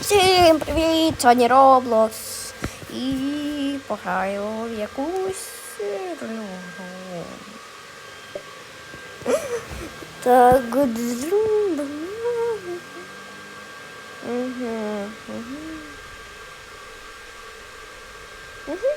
Всім привіт! Сьогодні Roblox. І пограю в якусь гру. Так, друг. Угу, угу. Угу.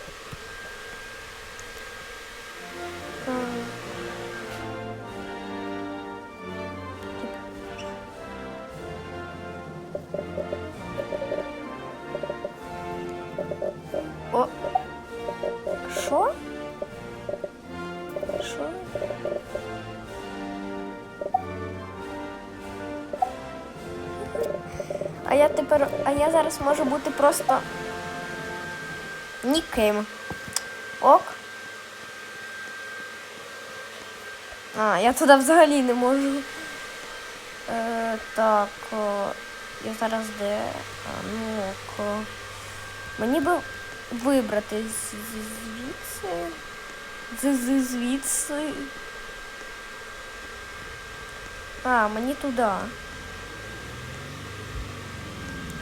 Що? Що? А я тепер. А я зараз можу бути просто ніким. Ок. А, я туди взагалі не можу. Е, так, о, я зараз де? А, ну ок. Мені би вибрати звідси. Звідси. А, мені туди.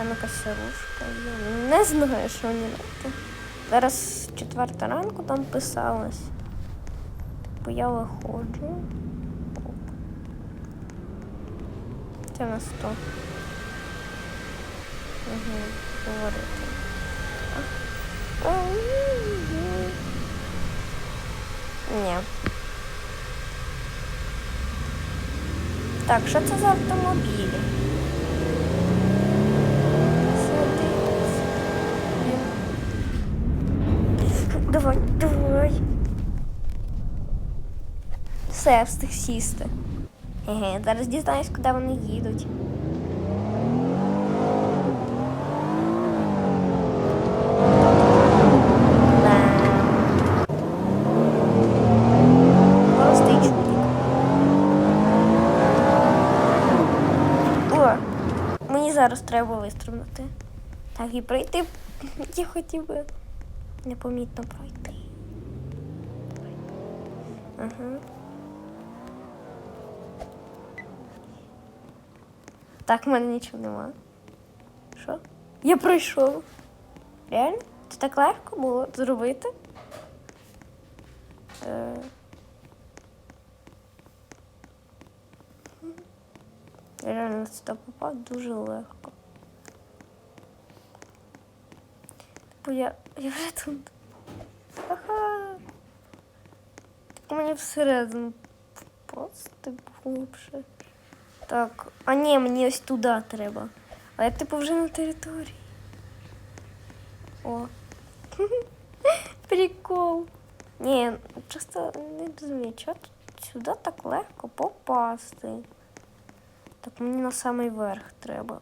А ну-ка є. Не знаю, що мені треба. Зараз четверта ранку там писалось. Типу я виходжу. Це на сто. Угу, говорити. Ні. Так, що це за автомобілі? Давай, давай. Все, встиг сісти. Еге, зараз дізнаюсь, куди вони їдуть. Да. Простий чудик. О, мені зараз треба вистрибнути. Так, і пройти. Я хотів би непомітно пройти. Ага. Так, в мене нічого нема. Що? Я пройшов. Реально? Це так легко було зробити? Е... Я реально сюди попав дуже легко. Бо я, я вже тут. Ага. Так мені всередину попасти глибше. Так, а ні, мені ось туди треба. А я типу вже на території. О. Прикол. Ні, просто не розумію, чого тут сюди так легко попасти. Так, мені на самий верх треба.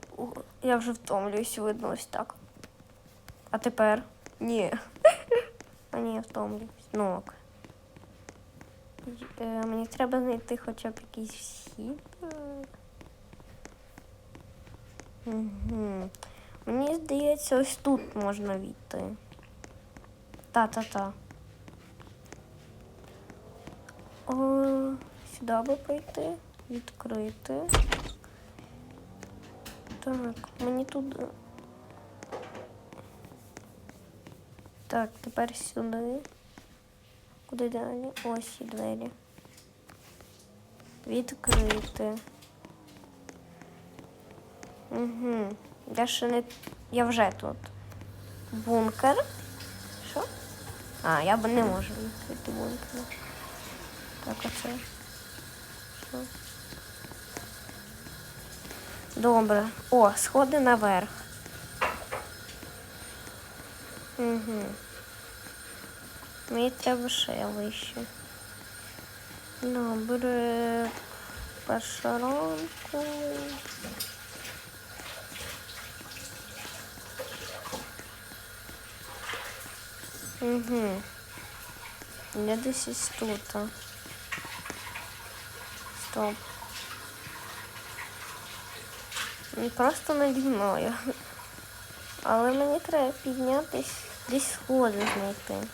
Я вже втомлююсь, видно ось так. А тепер? Ні. А ні, я втомлююсь. Ну ок. Е, мені треба знайти хоча б якийсь вхід. Угу. Мені здається, ось тут можна війти. Та-та-та. Сюди би прийти, відкрити. Так, мені тут. Так, тепер сюди. Куди далі? Ось і двері. Відкрити. Угу. Я ще не. Я вже тут. Бункер. Що? А, я б не можу відкрити бункер. Так, оце. Що? Добре. О, сходи наверх. Угу. Мені треба ще вище. Добре. Перша ранку. Угу. Я десь тут. Стоп. Просто наді мною. Але мені треба піднятись, десь сходи знайти.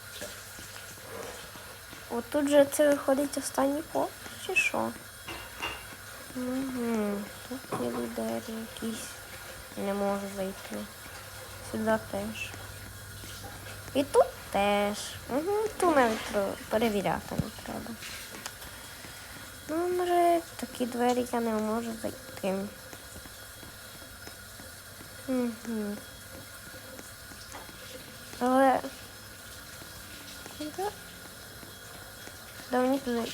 От тут же це виходить останній поверх, чи що? Угу. Тут є двері якісь. Не можу зайти. Сюди теж. І тут теж. Угу, тут навіть перевіряти не треба. Ну, може, такі двері я не можу зайти. Угу. Але. Куди? Да мені туди.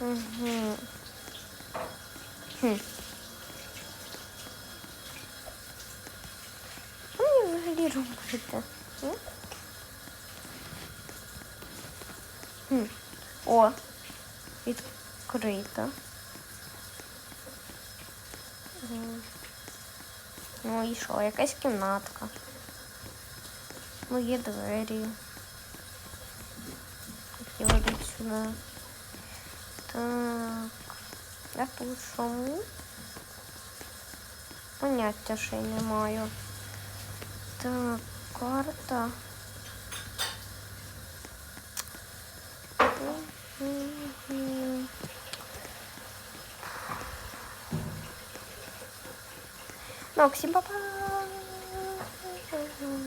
Угу. Хм. Що мені взагалі робити? Хм. О, відкрито. Ну і що, якась кімнатка. Ну, є двері. Які ведуть сюди. Так. А тут що? Поняття ще не маю. Так, карта. Мгм. Noxin Papa.